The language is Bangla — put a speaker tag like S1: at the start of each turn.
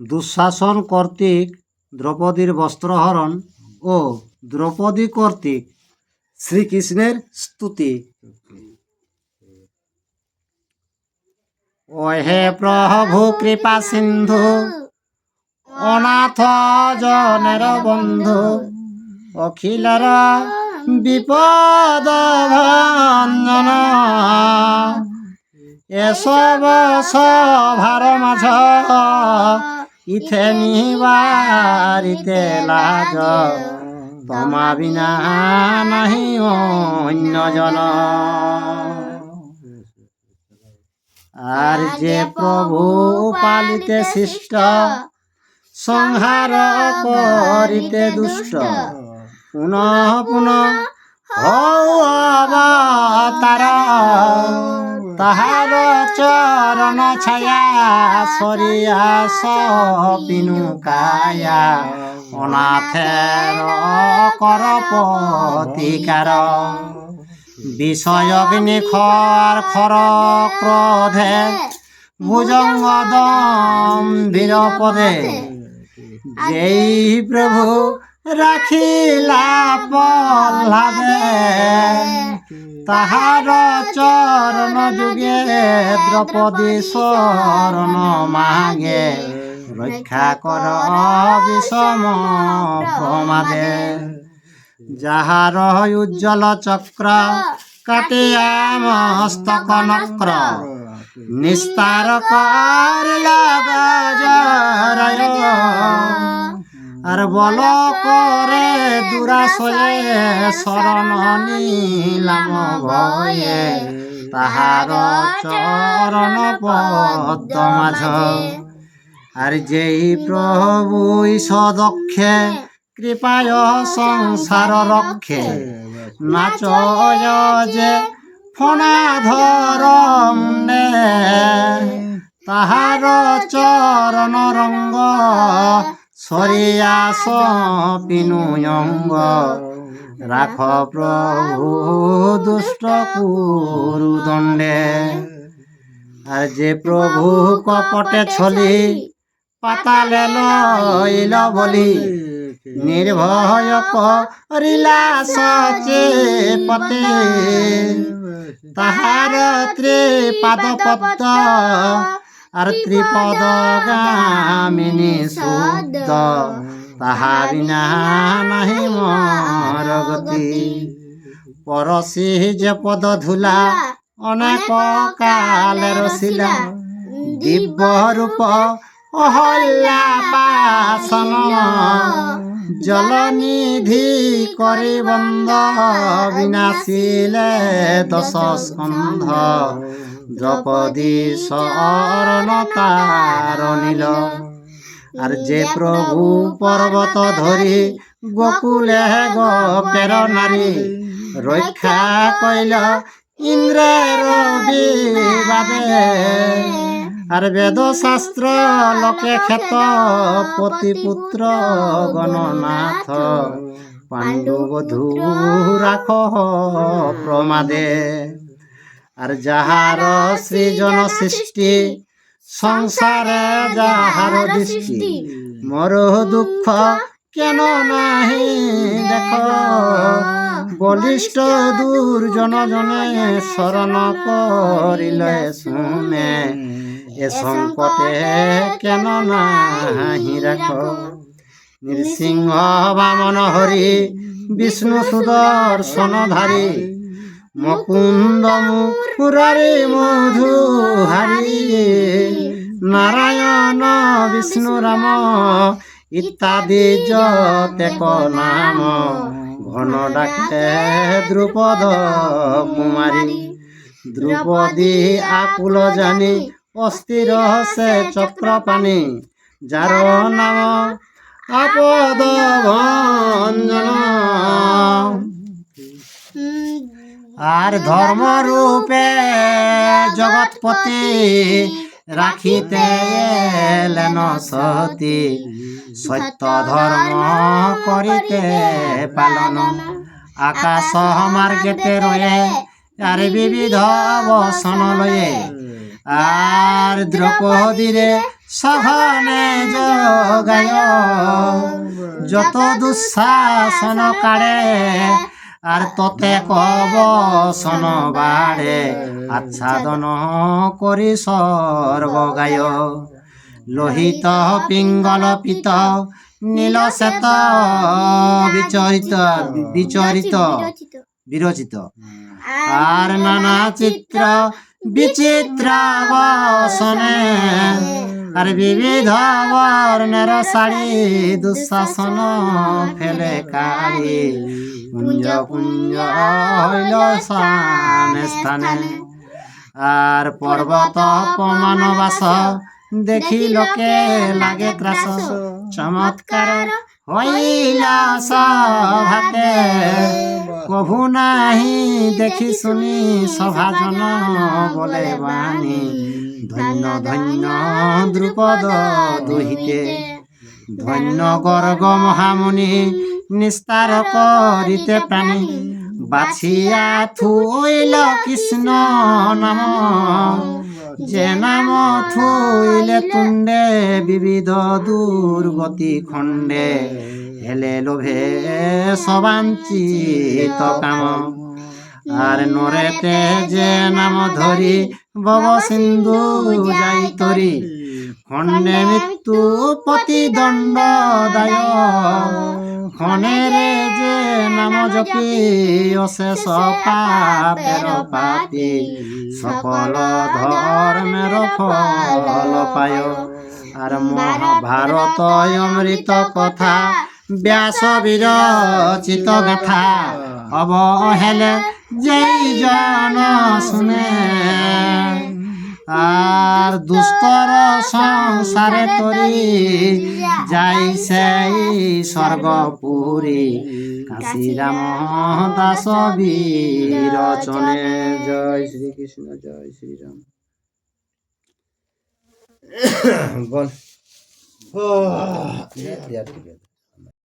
S1: দুঃশাসন কর্তৃক দ্রৌপদীর বস্ত্রহরণ ও দ্রৌপদী কর্তৃক শ্রীকৃষ্ণের স্তুতি। ও হে প্রভু, কৃপা সিন্ধু, অনাথ জনের বন্ধু, অখিলর বিপদ ভঞ্জন। এসব সভার মাঝ ইথে নিবারিতে লাজ তোমা বিনা নাহি অন্যজন আর যে প্রভু পালিতে শিষ্ট সংহার করিতে দুষ্ট। পুনঃ পুনঃ হও অবতার তাহার চরণ ছায়া সরিয়া সপিনু কায়া। অনাথের কর প্রতিকার বিষয়গ্নি খর খর ক্রোধে ভুজঙ্গ দম বীরপদে। যেই প্রভু রাখিলা পল্লাদে তাহার চরণ যুগে দ্রৌপদী শরণ মাগে। রক্ষা কর বিষম প্রমাদে। যাহার উজ্জ্বল চক্র কাটিয়া মস্তক নক্র। নিস্তার করিল গজরায় আর বল করে দুরাশয়ে শরণ নিলাম ভয়ে। তাহার চরণ পদ্ম মাঝ। আর যেই প্রভু সদক্ষে কৃপায় সংসার রক্ষে। নাচ যে ফণাধর মুন্ডে তাহার চরণ রঙ্গ সরিয়া সপিনু অঙ্গ। রাখ প্রভু দুষ্ট কুরু দণ্ডে আর যে প্রভু কপটে ছলি, পাতালে লইল বলি। নির্ভয় করিলা সচে পতে তাহার ত্রিপাদ পদ্ম আর ত্রিপদ গামিনী শুদ্ধ। তাহা বিনা নাহি মর গতি। পরশি যে পদ ধুলা অনেক কালের শিলা দিব্য রূপ অহল্যা পাসন জলনিধি করি বন্দ বিনাশিলে দশ স্কন্ধ দ্রৌপদী শরণ তার নীল আর যে প্রভু পর্বত ধরি, গোকুলে গোপের নারী। রক্ষা কইল ইন্দ্রের বিবাদে আর বেদ শাস্ত্র লোকে ক্ষেত পতিপুত্র গণনাথ। পাণ্ডু বধূ রাখ প্রমাদে। আর যাহার সৃজন সৃষ্টি, সংসারে যাহার দৃষ্টি মর দুঃখ কেন নাহি? দেখ, বলিষ্ঠ দুর্জন জনে শরণ করিলে শুনে, এ সংকটে কেন নাহি? রাখ নৃসিংহ বামন হরি, বিষ্ণু সুদর্শনধারী মুকুন্দ মুরারি মধুহারি নারায়ণ বিষ্ণু রাম, ইত্যাদি যতেক নাম ঘন ডাকে দ্রুপদ কুমারী। দ্রুপদী আকুল জানি, অস্থির সে চক্রপাণি। যার নাম আপদ আর ধর্ম রূপে জগৎপতি রাখিতে এলেন সতী। সত্য ধর্ম করিতে পালন। আকাশ মার্গেতে রয়ে আর বিবিধ বসন লয়ে আর দ্রৌপদীরে সঘনে যোগায়। যত দুঃশাসন কাড়ে আর ততে কবসন বাড়ে। আচ্ছাদন করি স্বর্গ গায়। লোহিত পিঙ্গল পিত, নীল শ্বেত বিচরিত বিচরিত, বিরচিত। আর নানা চিত্র বিচিত্র বসনে আর বিবিধ বর্ণের শাড়ি দুঃশাসন ফেলে কাড়ি। কুঞ্জ কুঞ্জ হইল স্থানে। স্থানে আর পর্বত পমানবাস দেখি লোকে লাগে ত্রাস চমৎকার হইল সভাতে, কভু নাহি দেখি শুনি সভাজন বলে বাণী। ধন্য ধন্য, দ্রুপদ দুহিতে। ধন্য গর্গ মহামুনি, নিস্তার করিতে প্রাণী। বাছিয়া থুইল কৃষ্ণ নাম, যে নাম থুইলে তুণ্ডে বিবিধ দুর্গতি খণ্ডে। হেলে লোভে সবাঞ্চিত কাম। আর নরেতে যে নাম ধরি বব সিন্ধু যাই তরি। খণ্ডে মৃত্যু প্রতিদণ্ড দায় খনেরে যে নাম জপি অশেষ পাপের পাপি। সকল ধর্মের ফল পায়। আর মহাভারত অমৃত কথা ব্যাস বিরচিত গাথা। অবহেলে যেই জন শুনে। আর দুস্তর সংসারে তরি যাই সেই স্বর্গপুরী কাশীরাম দাস বীরচনে জয় শ্রীকৃষ্ণ জয় শ্রীরাম বল